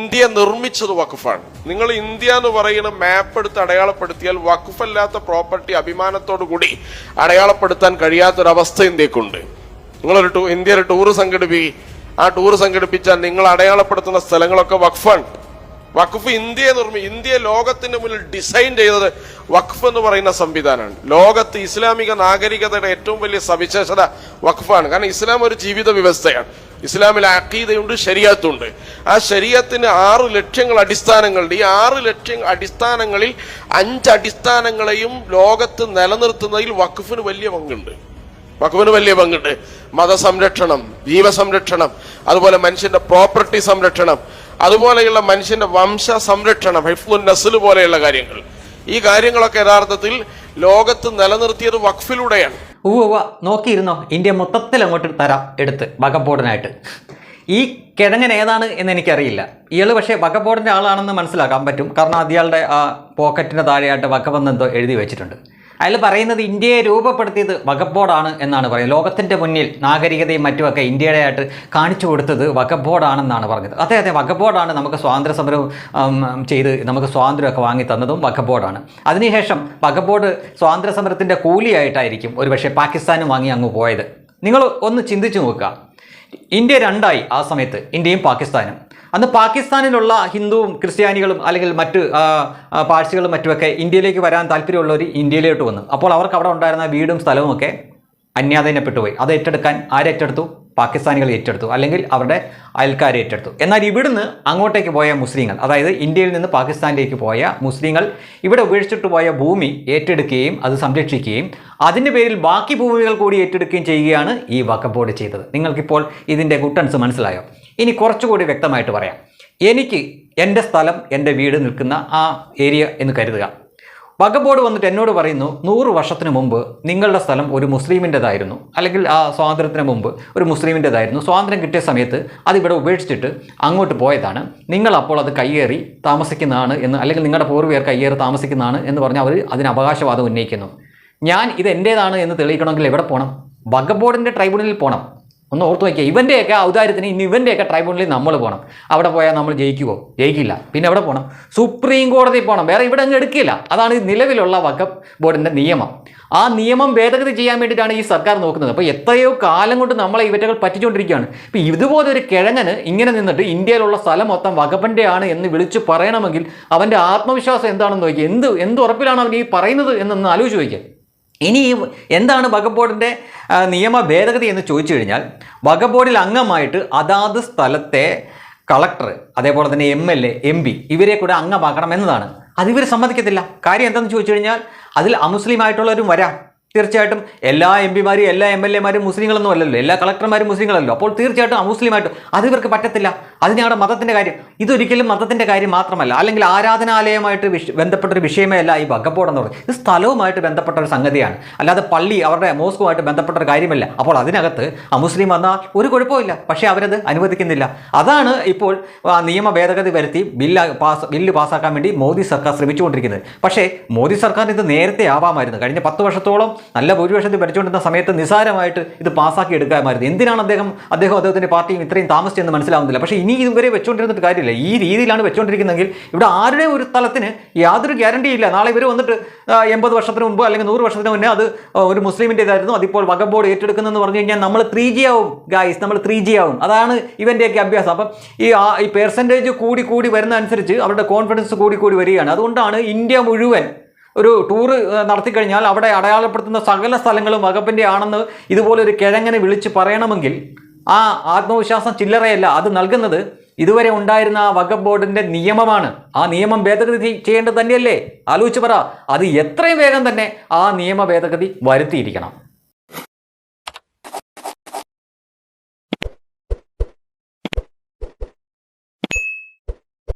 India നിർമ്മിച്ചത് വഖഫാണ്. നിങ്ങൾ India എന്ന് പറയുന്ന മാപ്പ് എടുത്ത് അടയാളപ്പെടുത്തിയാൽ വഖഫല്ലാത്ത പ്രോപ്പർട്ടി അഭിമാനത്തോടു കൂടി അടയാളപ്പെടുത്താൻ കഴിയാത്തൊരവസ്ഥ ഇന്ത്യക്കുണ്ട്. നിങ്ങളൊരു ടൂ ഇന്ത്യ ഒരു ടൂർ സംഘടിപ്പിക്കുക ആ ടൂർ സംഘടിപ്പിച്ചാൽ നിങ്ങൾ അടയാളപ്പെടുത്തുന്ന സ്ഥലങ്ങളൊക്കെ വഖഫാണ്. വഖഫ് ഇന്ത്യയെ നിർമ്മി ഇന്ത്യ ലോകത്തിന്റെ മുന്നിൽ ഡിസൈൻ ചെയ്തത് വഖഫ് എന്ന് പറയുന്ന സംവിധാനമാണ്. ലോകത്ത് ഇസ്ലാമിക നാഗരികതയുടെ ഏറ്റവും വലിയ സവിശേഷത വഖഫാണ്. കാരണം ഇസ്ലാം ഒരു ജീവിത വ്യവസ്ഥയാണ്. ഇസ്ലാമിൽ അക്കീതയുണ്ട് ശരിയത്തുണ്ട് ആ ശരീരത്തിന് ആറ് ലക്ഷ്യങ്ങൾ അടിസ്ഥാനങ്ങളുണ്ട്. ഈ ആറ് ലക്ഷ്യ അടിസ്ഥാനങ്ങളിൽ അഞ്ച് അടിസ്ഥാനങ്ങളെയും ലോകത്ത് നിലനിർത്തുന്നതിൽ വഖഫിന് വലിയ പങ്കുണ്ട്. വഖഫിന് വലിയ പങ്കുണ്ട്. മതസംരക്ഷണം ജീവസംരക്ഷണം അതുപോലെ മനുഷ്യന്റെ പ്രോപ്പർട്ടി സംരക്ഷണം അതുപോലെയുള്ള മനുഷ്യന്റെ വംശ സംരക്ഷണം ഹൈഫുൽ നസുൽ പോലെയുള്ള കാര്യങ്ങൾ. ഈ കാര്യങ്ങളൊക്കെ യഥാർത്ഥത്തിൽ ലോകത്ത് നിലനിർത്തിയത് വഖഫിലൂടെയാണ്. ഉവ്വ് നോക്കിയിരുന്നോ? ഇന്ത്യ മൊത്തത്തിൽ അങ്ങോട്ട് തരാം എടുത്ത് വകബോർഡിനായിട്ട് ഈ കിഴങ്ങൻ ഏതാണ് എന്ന് എനിക്കറിയില്ല. ഇയാൾ പക്ഷേ വകബോർഡിന്റെ ആളാണെന്ന് മനസ്സിലാക്കാൻ പറ്റും. കാരണം അയാളുടെ ആ പോക്കറ്റിന്റെ താഴെയായിട്ട് വകവെന്നെന്തോ എഴുതി വെച്ചിട്ടുണ്ട്. അയാൾ പറയുന്നത് ഇന്ത്യയെ രൂപപ്പെടുത്തിയത് വകബോർഡാണ് എന്നാണ് പറയുന്നത്. ലോകത്തിന്റെ മുന്നിൽ നാഗരികതയും മറ്റുമൊക്കെ ഇന്ത്യയുടെ ആയിട്ട് കാണിച്ചു കൊടുത്തത് വകബോർഡാണെന്നാണ് പറഞ്ഞത്. അതെ അതെ വകബോർഡാണ് നമുക്ക് സ്വാതന്ത്ര്യ സമരം ചെയ്ത് നമുക്ക് സ്വാതന്ത്ര്യമൊക്കെ വാങ്ങി തന്നതും വകബോർഡാണ് അതിനുശേഷം വകബോർഡ് സ്വാതന്ത്ര്യ സമരത്തിന്റെ കൂലിയായിട്ടായിരിക്കും ഒരുപക്ഷെ പാകിസ്ഥാനും വാങ്ങി അങ്ങ് പോയത്. നിങ്ങൾ ഒന്ന് ചിന്തിച്ചു നോക്കുക. ഇന്ത്യ രണ്ടായി ആ സമയത്ത് ഇന്ത്യയും പാകിസ്ഥാനും. അന്ന് പാകിസ്ഥാനിലുള്ള ഹിന്ദുവും ക്രിസ്ത്യാനികളും അല്ലെങ്കിൽ മറ്റ് പാഴ്സികളും മറ്റുമൊക്കെ ഇന്ത്യയിലേക്ക് വരാൻ താല്പര്യമുള്ളവർ ഇന്ത്യയിലോട്ട് വന്നു. അപ്പോൾ അവർക്ക് അവിടെ ഉണ്ടായിരുന്ന വീടും സ്ഥലവും ഒക്കെ അന്യാധീനപ്പെട്ടു പോയി. അത് ഏറ്റെടുക്കാൻ ആരേറ്റെടുത്തു പാകിസ്ഥാനികൾ ഏറ്റെടുത്തു. അല്ലെങ്കിൽ അവരുടെ അയൽക്കാരെ ഏറ്റെടുത്തു. എന്നാൽ ഇവിടുന്ന് അങ്ങോട്ടേക്ക് പോയ മുസ്ലിങ്ങൾ അതായത് ഇന്ത്യയിൽ നിന്ന് പാകിസ്ഥാനിലേക്ക് പോയ മുസ്ലിങ്ങൾ ഇവിടെ ഉപേക്ഷിച്ചിട്ട് പോയ ഭൂമി ഏറ്റെടുക്കുകയും അത് സംരക്ഷിക്കുകയും അതിന്റെ പേരിൽ ബാക്കി ഭൂമികൾ കൂടി ഏറ്റെടുക്കുകയും ചെയ്യുകയാണ് ഈ ബോർഡ് ചെയ്തത്. നിങ്ങൾക്കിപ്പോൾ ഇതിന്റെ കുട്ടൻസ് മനസ്സിലായോ? ഇനി കുറച്ചുകൂടി വ്യക്തമായിട്ട് പറയാം. എനിക്ക് എന്റെ സ്ഥലം എന്റെ വീട് നിൽക്കുന്ന ആ ഏരിയ എന്ന് കരുതുക. വഖഫ് ബോർഡ് വന്നിട്ട് എന്നോട് പറയുന്നു നൂറ് വർഷത്തിന് മുമ്പ് നിങ്ങളുടെ സ്ഥലം ഒരു മുസ്ലിമിന്റെതായിരുന്നു. അല്ലെങ്കിൽ ആ സ്വാതന്ത്ര്യത്തിന് മുമ്പ് ഒരു മുസ്ലിമിന്റെതായിരുന്നു. സ്വാതന്ത്ര്യം കിട്ടിയ സമയത്ത് അതിവിടെ ഉപേക്ഷിച്ചിട്ട് അങ്ങോട്ട് പോയതാണ്. നിങ്ങൾ അപ്പോൾ അത് കയ്യേറി താമസിക്കുന്നതാണ് എന്ന് അല്ലെങ്കിൽ നിങ്ങളുടെ പൂർവികർ കയ്യേറി താമസിക്കുന്നതാണ് എന്ന് പറഞ്ഞ് അവർ അതിന് അവകാശവാദം ഉന്നയിക്കുന്നു. ഞാൻ ഇത് എന്റേതാണ് എന്ന് തെളിയിക്കണമെങ്കിൽ എവിടെ പോകണം? വഖഫ് ബോർഡിന്റെ ട്രൈബ്യൂണലിൽ പോകണം. ഒന്ന് ഓർത്ത് വയ്ക്കുക ഇവന്റെയൊക്കെ ഔദാര്യത്തിന് ഇനി ഇവന്റെയൊക്കെ ട്രൈബ്യൂണലിൽ നമ്മൾ പോകണം അവിടെ പോയാൽ നമ്മൾ ജയിക്കുമോ ജയിക്കില്ല. പിന്നെ എവിടെ പോകണം സുപ്രീം കോടതി പോകണം വേറെ ഇവിടെ അങ്ങ് എടുക്കില്ല. അതാണ് നിലവിലുള്ള വഖഫ് ബോർഡിന്റെ നിയമം. ആ നിയമം ഭേദഗതി ചെയ്യാൻ വേണ്ടിയിട്ടാണ് ഈ സർക്കാർ നോക്കുന്നത്. അപ്പോൾ എത്രയോ കാലം കൊണ്ട് നമ്മളെ ഇവറ്റകൾ പറ്റിച്ചുകൊണ്ടിരിക്കുകയാണ് ഇപ്പോൾ ഇതുപോലെ ഒരു കിഴങ്ങന് ഇങ്ങനെ നിന്നിട്ട് ഇന്ത്യയിലുള്ള സ്ഥലം മൊത്തം വകപ്പന്റെ ആണ് എന്ന് വിളിച്ച് പറയണമെങ്കിൽ അവന്റെ ആത്മവിശ്വാസം എന്താണെന്ന് നോക്കി എന്ത് എന്ത് ഉറപ്പിലാണ് അവൻ ഈ പറയുന്നത് എന്നൊന്ന് ആലോചിച്ച് നോക്കിയാൽ ഇനി എന്താണ് വഖഫ് ബോർഡിന്റെ നിയമ ഭേദഗതി എന്ന് ചോദിച്ചു കഴിഞ്ഞാൽ വഖഫ് ബോർഡിൽ അംഗമായിട്ട് അതാത് സ്ഥലത്തെ കളക്ടർ അതേപോലെ തന്നെ M L A M P ഇവരെ കൂടെ അംഗമാക്കണം എന്നതാണ്. അത് ഇവർ സമ്മതിക്കത്തില്ല. കാര്യം എന്താണെന്ന് ചോദിച്ചു കഴിഞ്ഞാൽ അതിൽ അമുസ്ലിം ആയിട്ടുള്ളവരും വരാം. തീർച്ചയായിട്ടും എല്ലാ എം പിമാരും എല്ലാ എം എൽ എമാരും മുസ്ലിങ്ങളൊന്നും അല്ലല്ലോ. എല്ലാ കളക്ടർമാരും മുസ്ലിങ്ങളല്ലോ. അപ്പോൾ തീർച്ചയായിട്ടും അമുസ്ലിമായിട്ട് അത് ഇവർക്ക് പറ്റത്തില്ല. അത് ഞങ്ങളുടെ മതത്തിന്റെ കാര്യം ഇതൊരിക്കലും മതത്തിന്റെ കാര്യം മാത്രമല്ല അല്ലെങ്കിൽ ആരാധനാലയമായിട്ട് വിഷ ബന്ധപ്പെട്ടൊരു വിഷയമേ അല്ല ഈ വകബോർഡ് എന്ന് പറയുന്നത് ഇത് സ്ഥലവുമായിട്ട് ബന്ധപ്പെട്ട ഒരു സംഗതിയാണ്. അല്ലാതെ പള്ളി അവരുടെ മോസ്കുമായിട്ട് ബന്ധപ്പെട്ട ഒരു കാര്യമല്ല. അപ്പോൾ അതിനകത്ത് അമുസ്ലിം വന്നാൽ ഒരു കുഴപ്പമില്ല പക്ഷേ അവരത് അനുവദിക്കുന്നില്ല. അതാണ് ഇപ്പോൾ നിയമ ഭേദഗതി വരുത്തി ബില്ല് പാസ് ബില്ല് പാസ്സാക്കാൻ വേണ്ടി മോദി സർക്കാർ ശ്രമിച്ചുകൊണ്ടിരിക്കുന്നത്. പക്ഷേ മോദി സർക്കാർ ഇത് നേരത്തെ ആവാമായിരുന്നു. കഴിഞ്ഞ പത്ത് വർഷത്തോളം നല്ല ഭൂരിപക്ഷത്തിൽ ഭരിച്ചുകൊണ്ടിരുന്ന സമയത്ത് നിസാരമായിട്ട് ഇത് പാസ്സാക്കി എടുക്കാമായിരുന്നു. എന്തിനാണ് അദ്ദേഹം അദ്ദേഹം അദ്ദേഹത്തിന്റെ പാർട്ടിയും ഇത്രയും താമസിച്ചെന്ന് മനസ്സിലാവുന്നില്ല. പക്ഷേ ഇതുവരെ വെച്ചുകൊണ്ടിരുന്നിട്ട് കാര്യമില്ല. ഈ രീതിയിലാണ് വെച്ചുകൊണ്ടിരിക്കുന്നതെങ്കിൽ ഇവിടെ ആരുടെ ഒരു സ്ഥലത്തിന് യാതൊരു ഗ്യാരണ്ടി ഇല്ല. നാളെ ഇവർ വന്നിട്ട് എൺപത് വർഷത്തിന് മുമ്പ് അല്ലെങ്കിൽ നൂറ് വർഷത്തിന് മുന്നേ അത് ഒരു മുസ്ലിമിന്റെതായിരുന്നു. അതിപ്പോൾ വകബോർഡ് ബോർഡ് ഏറ്റെടുക്കുന്നതെന്ന് പറഞ്ഞു കഴിഞ്ഞാൽ നമ്മൾ ത്രീ ജി ആവും ഗായ്സ് നമ്മൾ ത്രീ ജി ആവും അതാണ് ഇവന്റെയൊക്കെ അഭ്യാസം. അപ്പം ഈ ഈ പെർസെന്റേജ് കൂടി കൂടി വരുന്ന അനുസരിച്ച് അവരുടെ കോൺഫിഡൻസ് കൂടി കൂടി വരികയാണ്. അതുകൊണ്ടാണ് ഇന്ത്യ മുഴുവൻ ഒരു ടൂറ് നടത്തിക്കഴിഞ്ഞാൽ അവിടെ അടയാളപ്പെടുത്തുന്ന സകല സ്ഥലങ്ങളും വകുപ്പിന്റെ ആണെന്ന് ഇതുപോലെ ഒരു കിഴങ്ങനെ വിളിച്ച് പറയണമെങ്കിൽ ആ ആത്മവിശ്വാസം ചില്ലറയല്ല. അത് നൽകുന്നത് ഇതുവരെ ഉണ്ടായിരുന്ന ആ വകുപ്പ് ബോർഡിന്റെ നിയമമാണ്. ആ നിയമം ഭേദഗതി ചെയ്യേണ്ടത് തന്നെയല്ലേ? ആലോചിച്ച് പറ. അത് എത്രയും വേഗം തന്നെ ആ നിയമ ഭേദഗതി വരുത്തിയിരിക്കണം.